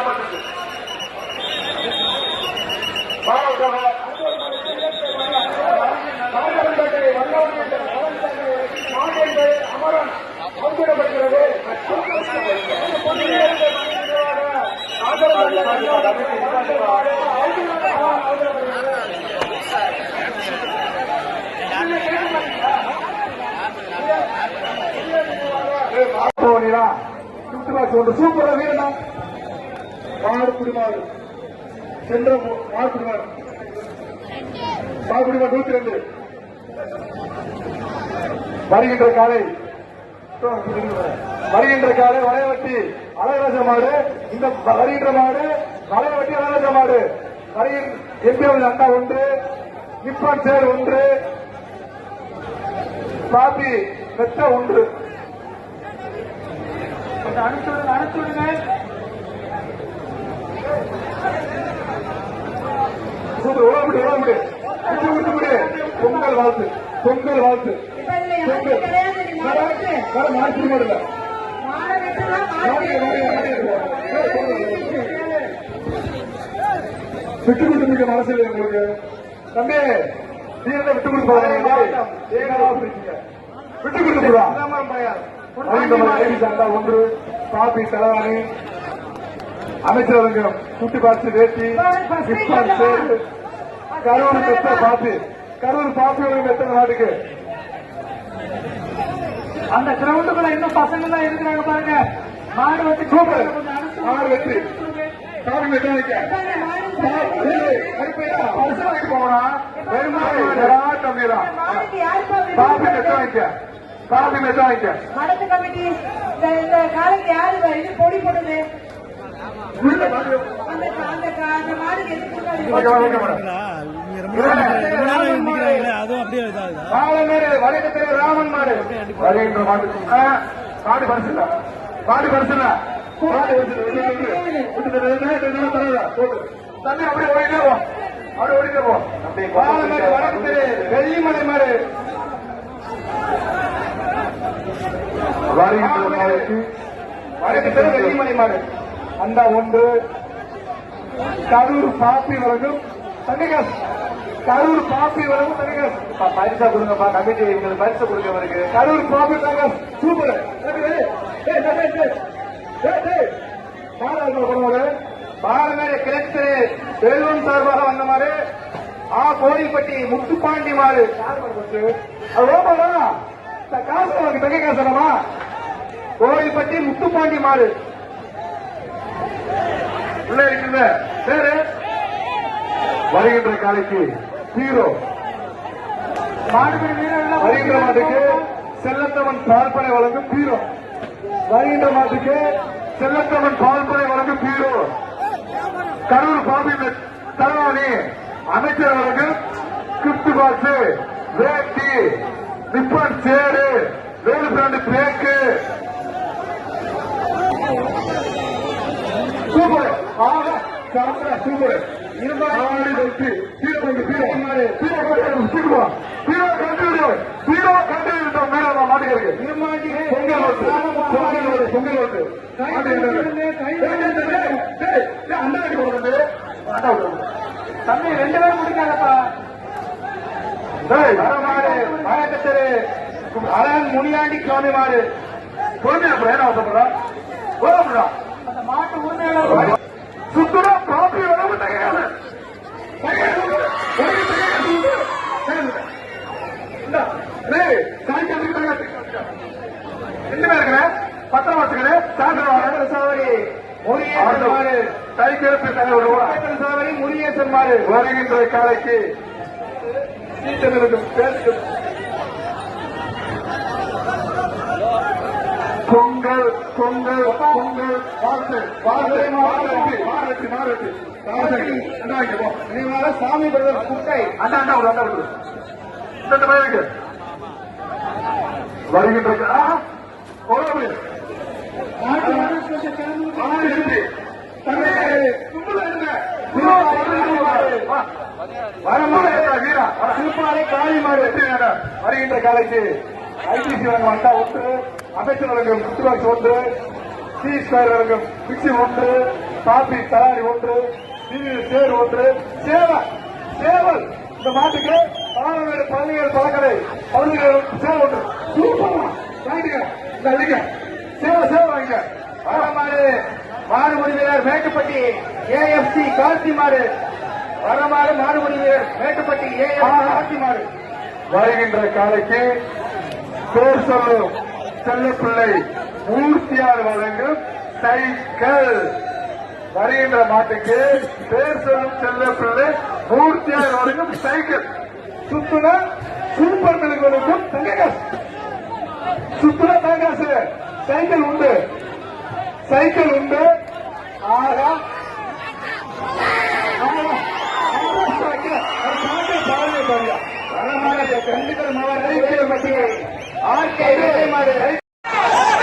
கிராமத்துக்கு அமரன் பங்கிடப்படுகிறது போனீங்களா சூப்பரா வீரனா. மாடு சென்ற மாடு குடிமாடு. நூத்தி ரெண்டு. வருகின்ற காலை வருகின்ற காலை வளைவட்டி அழகராஜ மாடு. இந்த வருகின்ற மாடு வளைவட்டி அழகராஜ மாடு. வருகின்ற எம்பிஎல் அண்டா ஒன்று நிப்பான் சேர் ஒன்று பாபி வெத்த ஒன்று. அனுப்பிவிடுங்க அனுப்பிவிடுங்க சூப்பர் உழவு உழவு விட்டு விட்டு விடு பொங்கல் வாழ்த்து பொங்கல் வாழ்த்து. வெட்டு. மாற்றி கொடுத்து மிக மனசு இல்லை உங்களுக்கு? தம்பி நீ என்ன விட்டு கொடுத்து போறீங்க விட்டு கொடுத்து ஒன்று. காபி தலைவாணி அமைச்சர் அவர்கள் குட்டி பாட்டு வேட்டி கிறிஸ்பான் சேரு. கரூர் பெற்ற எத்தனை நாட்டுக்கு. அந்த கிரவுண்டுக்குள்ள இன்னும் பசங்க எல்லாம் இருக்கிறாங்க பாருங்க. மாடு வச்சு சூப்பர் கொஞ்சம் அனுப்பிச்சு ஆறு வெற்றி காபி மெக்கானிக்க மாடுக்கு யாருப்பா காபி விருது? மெக்கானிக்க காபி மெக்கானிக்க மடத்து கமிட்டி இந்த இந்த காலைக்கு யாரு பொடி போடுது மாடு ராமன் மாடு மாடு பரிசுல மாடு பரிசுல அப்படியே ஓடிட்டே போ அப்படியே ஓடிட்டே போ மாடு மாடு வெள்ளிமலை மாடு வருகின்ற மாடுக்கு வழக்கத்தில் வெள்ளிமலை மாடு. அந்த ஒன்று கரூர் பாப்பி வழங்கும் தனிகஸ் கரூர் பாப்பி வழங்கும் தனிகஸ் பரிசா கொடுங்கப்பா கமிட்டி எங்களுக்கு பரிசா கொடுங்க அவருக்கு கரூர் பாப்பி தங்கஸ் சூப்பர். பாலமேடு கிழக்கு செல்வம் சார்பாக வந்த மாதிரி ஆ கோடிப்பட்டி முத்துப்பாண்டி மாடு. அது ஓபாடா காசு உனக்கு தங்க காசனமா கோயில்பட்டி முத்துப்பாண்டி மாடு. இருக்குது பேரு? வருகின்ற காலைக்கு ஹீரோ. வருகின்ற மாட்டுக்கு செல்லத்தவன் பால்பனை வழங்கும் ஹீரோ. வருகின்ற மாட்டுக்கு செல்லத்தவன் பால்பனை வழங்கும் ஹீரோ. கரூர் பாபி தலைவாணி அமைச்சர் வழங்கும் கிஃப்ட் பாக்ஸ் வேட்டி நிப்பான் சேரு வேலு பிராண்டு பேக்கு சூப்பர். ஆக சாப்பிட சூப்பர். இருபாடு வெற்றி ஹீரோ வந்து ஹீரோ ஹீரோ சீக்கிரமா ஹீரோ கண்டு ஹீரோ கண்டு விட்டோம் மீரோ நான் மாட்டுகிறேன் பொங்கல் ஓட்டு. பொங்கல் ஓட்டு பொங்கல் ஓட்டு. அண்டா கட்டி விடுறது தம்பி ரெண்டு பேரும் முடிக்காதப்பா வணக்கத்தரு அழகன் முனியாண்டி சுவாமி மாடு பொறுமையா அப்புறம் என்ன அவசரப்படுறா போறா அந்த மாட்டு உரிமையாளர் சுத்தமா காப்பி உணவு தகையாது பத்திரம் வச்சுக்கிறேன் சாப்பிடுவாங்க சவாரி முருகேசன் மாடு தைக்கிழப்பு சாவரி சவாரி வருகின்ற காலைக்கு சீட்டனுக்கும் பேருக்கு பொங்கல் பொங்கல் பொங்கல். சாமி பிரதர் குட்டை. அண்ணா அண்ணா ஒரு அண்ணா விடு இந்த பையனுக்கு வருகின்ற வருகின்ற காலைக்கு ஐபிசி வழங்கும் அண்டா ஒன்று. அமைச்சர் வழங்கும் குத்துவாக்ஸ் ஒன்று. சி ஸ்கொயர் வழங்கும் மிக்சி ஒன்று காப்பி தராரி ஒன்று சேர் ஒன்று. சேவல் சேவல். இந்த மாட்டுக்கு பாலமேடு பதினேழு பழக்கடை பதினேழு சேவல் ஒன்று. சூப்பரா அடிக்க சேவல் சேவல் வாங்கிக்க. வரமாடு மாடுபடி வீரர் மேட்டுப்பட்டி ஏஎஃப்சி கார்த்தி மாடு. வரமாடு மாடுபடி வீரர் மேட்டுப்பட்டி ஏஎஃப்சி கார்த்தி மாடு. வருகின்ற காலைக்கு பேர் சொல்லும் செல்லப்பிள்ளை மூர்த்தியார் வழங்கும் சைக்கிள் வருகின்ற மாட்டுக்கு பேர் சொல்லும் செல்ல செல்லப்பிள்ளை மூர்த்தியார் வழங்கும் சைக்கிள் சுத்துனா சூப்பர் மில்களுக்கும் தங்க காசு சுத்துன தங்க காசு சைக்கிள் உண்டு சைக்கிள் உண்டு ஆக வரமாடு திண்டுக்கல் மாவட்டம் மாடு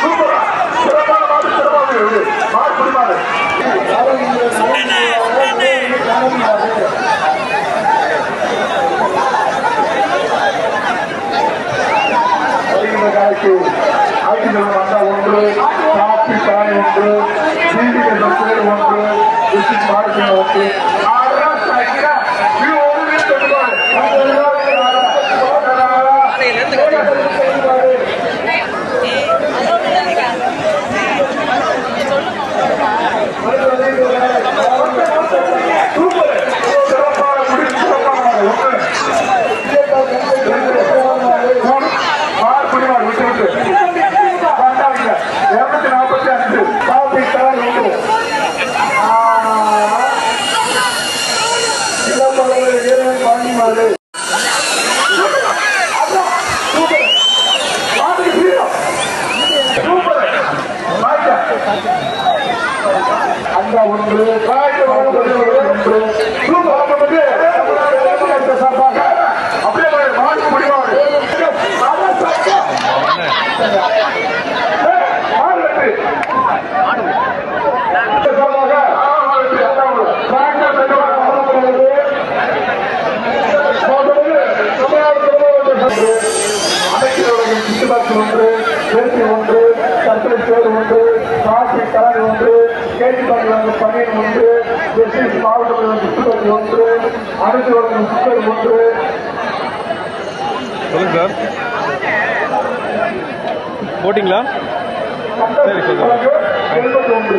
சூப்பரா. சிறப்பான மாடு சிறப்பாக இருக்கு மாடு குடிமாடு வருகின்ற காலைக்கு ஆட்சி மண்டா ஒன்று காப்பி தாய் ஒன்று சீடிகள் பேர் ஒன்று விசிட் மார்க்கிங் ஒன்று ஆறா சாய்க்கிறா இது ஒரு வீட்டு சொல்லுவாரு சூப்பர் சிறப்பான முடி சிறப்பான ஒன்று மாடு குடிமாடு விட்டு விட்டு வேண்டாங்க இருநூத்தி நாற்பத்தி அஞ்சு காப்பி தாய் ஒன்று இளம்பலவர் வீரன் பாண்டிமாடு அந்த ஒன்று ஒன்று சூப்பர் சார்பாக அப்படியே மாடு முடிவாடு மாடு வெற்றி சார்பாக டிராக்டர் பெற்றவர் அமர்ந்துள்ளது. அமைச்சரவையின் சுற்றுலாக்கு ஒன்று பேசி ஒன்று சர்க்கரை சேர் ஒன்று காசி கலர் ஒன்று கேட்டுப்பாடி வந்து பன்னீர் ஒன்று எஸ்எஸ் மாவட்டத்தில் சுற்றுலாக்கு ஒன்று அமைச்சரவையின் சுற்றுலா ஒன்று சொல்லுங்க சார். போட்டிங்களா? சரி, சரி. ஒன்று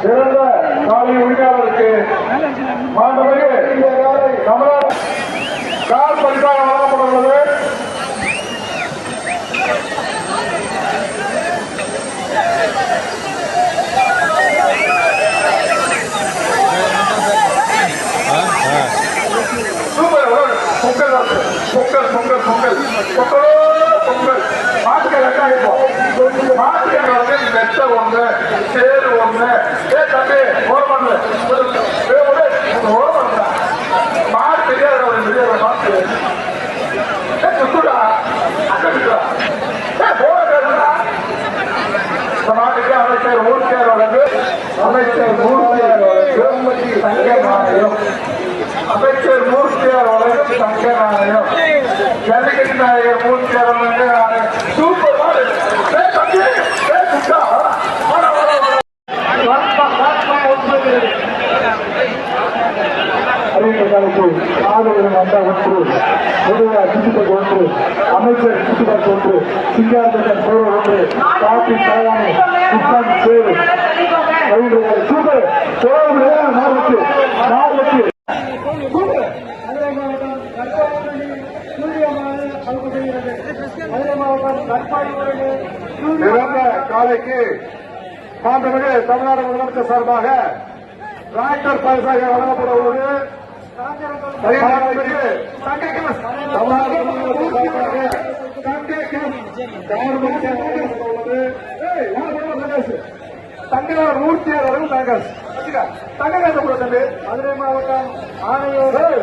சிறந்த உரிமையாளருக்கு மாண்புமிகு கால் பரிசாக வழங்கப்பட உள்ளது ஆ ஆ சூப்பர் ஒரு பொங்கல் வருது. பொங்கல் பொங்கல் பொங்கல் பொங்கலோ பொங்கல் மாட்டுக்கு வெட்டாயிப்போம் மாட்டுக்கு வந்து வெட்ட ஒண்ணு சேரு ஒண்ணு ஏ தம்பி ஓரமண்ணு ஓரமண்ணா மாடு தெரியாத ஒரு தெரியாத மாட்டு ஏ சுத்துடா அங்க சுத்துடா ஏ போட பேசுடா இந்த மாட்டுக்கு அமைச்சர் மூர்த்தியார் வழங்கு அமைச்சர் மூர்த்தியார் வழங்கு தங்க நாணயம் அமைச்சர் மூர்த்தியார் வழங்கும் தங்க நாணயம் ஜல்லிக்கட்டு நாயகர் மூர்த்தியார் வழங்கும் நாணயம் சூப்பர் மாடு ஏய் தம்பி, ஏய் குட்டா, வாடா, வாடா, வாடா. வாப்பா, வாப்பா, ஒன்பது. அறிவிப்பதற்கு ஆதரவு வந்தா ஒன்று பொதுவாக சுற்றுப்பட்டு ஒன்று அமைச்சர் சுற்றுப்பட்டு ஒன்று சிங்காரத்தன் போர் ஒன்று காப்பி தலைவாணி குப்பம் சேரு சூப்பர் சோழ மாவட்டு மாவட்டு மதுரை மாவட்டம் கற்பாடி சூரியமான கலக்கப்படுகிறது மதுரை மாவட்டம் கற்பாடி சிறந்த காலைக்கு மாண்புமிகு தமிழ்நாடு முதலமைச்சர் சார்பாக டிராக்டர் பரிசாக வழங்கப்பட உள்ளது. தமிழ்நாடு தமிழ்நாடு முதலமைச்சர் சார்பாக தங்க ஏய், தம்பி மதுரை மாவட்டம் ஆணையூர் ஏய்.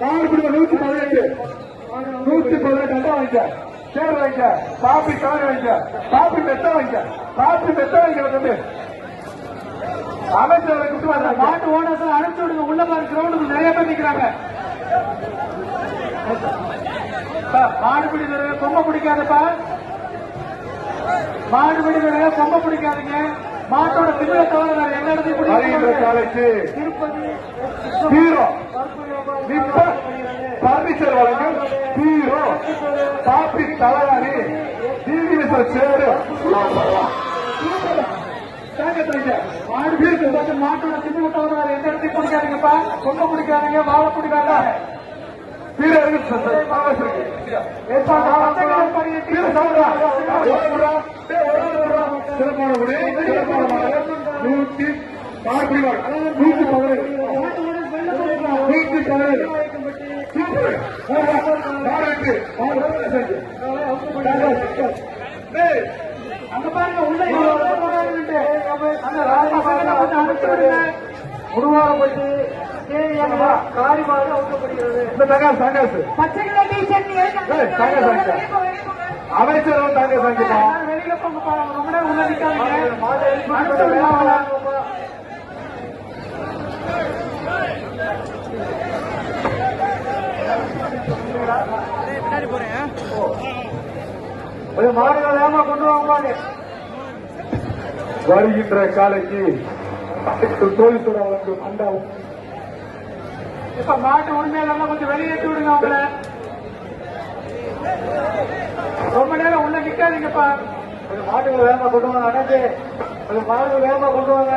கார் நூத்தி பதினெட்டு நூத்தி பதினெட்டு வாங்கிக்க சேர் காப்பி கவர் வைங்க காப்பி மெத்த வைக்க காப்பி மெத்த வைங்க தம்பி அமைச்சர்களை கூட்டு மாட்டு ஓனர்ஸ் அனுப்பிச்சு விடுங்க. உள்ள பாரு கிரவுண்டுக்கு நிறைய பேர் நிக்கிறாங்க. மாடுபிடி வீரர்கள் கொம்ப பிடிக்காதப்பா. மாடுபிடி வீரர்கள் கொம்ப பிடிக்காதீங்க. மாட்டோட திமிர தவிர வேற எந்த இடத்தையும் திருப்பதி ஹீரோ பர்னிச்சர் வழங்கும் ஹீரோ காப்பி தலைவாரி. TV chair. மாடு மாட்டோட திமிர தவிர எந்த இடத்தையும் பிடிக்காதீங்கப்பா கொம்ப பிடிக்காதீங்க வாழ பிடிக்காத சிறப்பான முறை சிறப்பான முறை நூற்றி நூற்றி பதினேழு நூற்றி பதினேழு அங்க பாருங்க உள்ள எவ்வளவு போறாங்கன்ட்டு. அந்த உருவாக்கப்பட்டு காரிமாக அவுக்கப்படுகிறது இந்த தாங்க, தாங்க. வெளியில போங்க உள்ள நிக்காதீங்க. மாடுகள் ஏமா கொண்டு வாங்க வருகின்ற காலைக்கு தோழித்துறை வழங்கும் அண்டாவும் இப்ப மாட்டு உரிமையாளர்லாம் கொஞ்சம் வெளியேற்றி விடுங்க அவங்கள. ரொம்ப நேரம் உள்ள நிக்காதீங்கப்பா. கொஞ்சம் மாட்டுகளை வேகமா கொண்டு வாங்க அடைஞ்சு கொஞ்சம் மாடுகள் வேகமா கொண்டு வாங்க.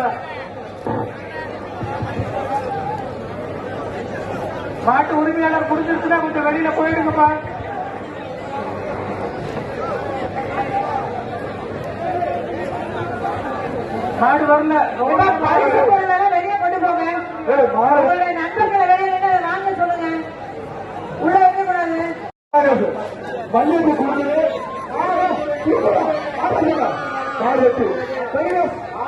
மாட்டு உரிமையாளர் புரிஞ்சிருச்சுன்னா கொஞ்சம் வெளியில போயிடுங்கப்பா மாடு வரல. பரிசு பொருளெல்லாம் வெளியே கொண்டு போங்க. உங்களுடைய நண்பர்களை வெளியே நின்று வாங்க சொல்லுங்க. உள்ள வைக்க கூடாது மல்லிகை கொடுக்குது கார் வெட்டி. மாடு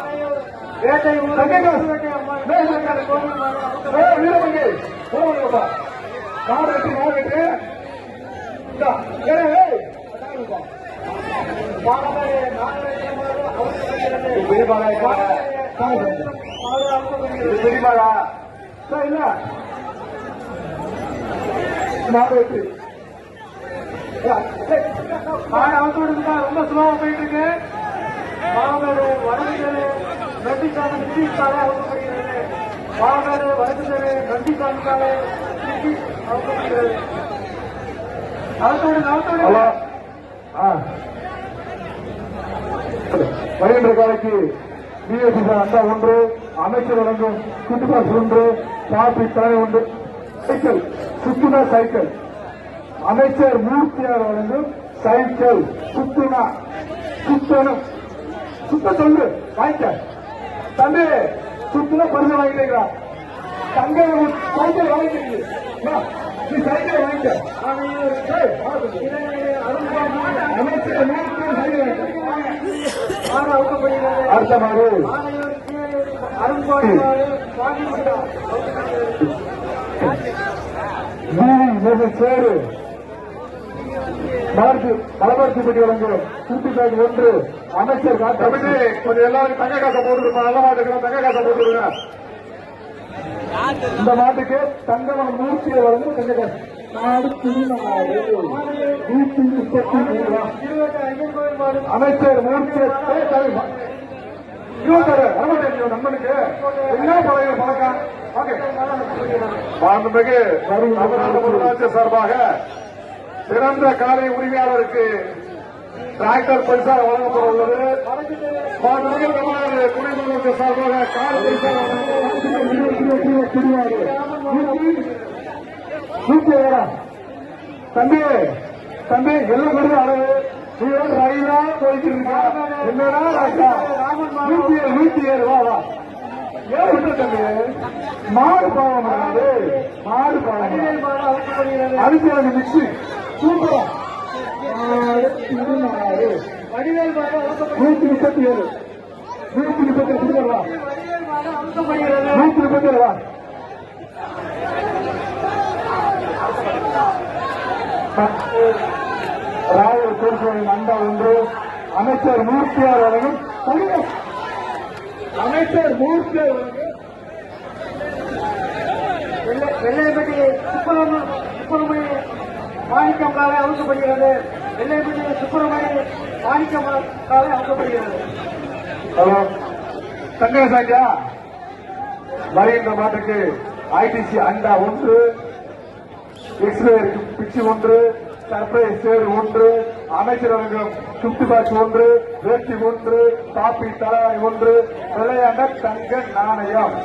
வெட்டி ஏய், ஏய். இது பெரியமாளா இருக்கா? கார் வெட்டி. இது பெரியமாளா? சார், இல்ல மாடு வெட்டி ஏய், மாடு அவுத்து விடுங்கப்பா ரொம்ப ஸ்லோவா போயிட்டு இருக்கு மாமேடு வடக்கு தெரு நந்திசாமி நிதி சாலை அவுக்கப்படுகிறது மாமேடு வடக்கு தெரு நந்திசாமி சாலை நிதி அவுக்கப்படுகிறது அவுத்து வருகின்ற காலைக்கு பிஎஸ்சி அண்டா ஒன்று அமைச்சர் வழங்கும் குட்டுபாஸ் ஒன்று காபி தலை ஒன்று. சைக்கிள் சுற்றுலா சைக்கிள். அமைச்சர் மூர்த்தியார் வழங்கும் சைக்கிள் சுத்துனா சுத்தனும் சுத்த சொல்லு வாங்கிக்க. தம்பி சுத்துனா பரிசு வாங்கிட்டீங்களா தங்க சைக்கிள் வாங்கிக்கிறீங்க நீ. சைக்கிள் வாங்கிக்க. அமைச்சர் மூர்த்தியார் சைக்கிள் வாங்கிக்க மாடு அவுக்கப்படுகிறது அடுத்த மாடு ஆனையூர் கீழையூர் அருண்பாடி மாடு வாங்கிவிட்டா வீதி சேரு மார்க்கு மலபார்த்திப்பட்டி வழங்கும் பேக் ஒன்று. அமைச்சர் காட்டு கொஞ்சம் எல்லாரும் தங்க காசை போட்டுருப்பா நல்ல மாட்டுக்கு தங்க காசை போட்டுருங்க. இந்த மாட்டுக்கு தங்கமன மூர்த்தியை வழங்கும் தங்க காசு. நாடு மாடு நூத்தி முப்பத்தி மூணு அமைச்சர் மூர்த்தி முதலமைச்சர் சார்பாக சிறந்த காலை உரிமையாளருக்கு டிராக்டர் பரிசாக வழங்கப்பட உள்ளது முதலமைச்சர் சார்பாக கார் பரிசாக தம்பி தம்பி எல்லாம் கொடுத்து அளவு. நீ வந்து ரயிலா போயிட்டு இருக்க என்னடா ராஜா? நூத்தி ஏழு நூத்தி ஏழு. வா வா. ஏன் தம்பி? மாடு பாவம் அது மாடு பாவம் மாடு அதுக்கு எனக்கு மிக்சி சூப்பரா. நூத்தி முப்பத்தி ஏழு. நூத்தி முப்பத்தி ஏழு. சூப்பர் நூத்தி முப்பத்தி ஏழு வா ராயல் திருப்பதி அண்டா ஒன்று. அமைச்சர் மூர்த்தியார் அவர்கள். அமைச்சர் மூர்த்தியார் அவர்கள். வெள்ளையப்பட்டி சுப்பிரமணிய சுப்பிரமணிய மாணிக்கம் காலை அவுக்கப்படுகிறது வெள்ளையப்பட்டி சுப்பிரமணிய மாணிக்கம் காலை அவுக்கப்படுகிறது ஹலோ தங்க சாஜா வருகின்ற மாட்டுக்கு ஐடிசி அண்டா ஒன்று. எக்ஸ்ரே பிச்சு ஒன்று சர்ப்ரைஸ் சேர் ஒன்று அமைச்சரகம் சுட்டு பாக்ஸ் ஒன்று வேட்டி ஒன்று பாப்பி தலை ஒன்று விளையாட தங்க நாணயம்.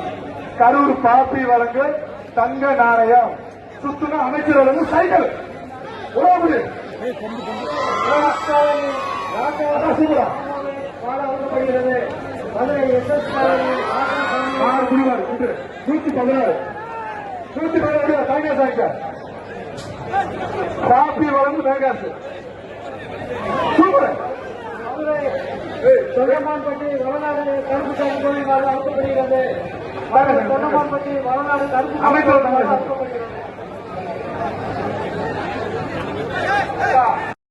கரூர் பாப்பி வழங்கு தங்க நாணயம். சுத்துன அமைச்சரகம் சைக்கிள். உறவு. சூப்பரா மதுரை எஸ் எஸ் நூத்தி பதினாறு. நூத்தி பதினாறு டைகர்ஸ் ஆகிட்ட காப்பி வளர்ந்து மேகாசு. சூப்பர். தொண்டமான்பட்டி வளநாடு கருப்பு சாமி கோயில் அழைக்கப்படுகிறது தொண்டமான்பட்டி வளநாடு கருப்பு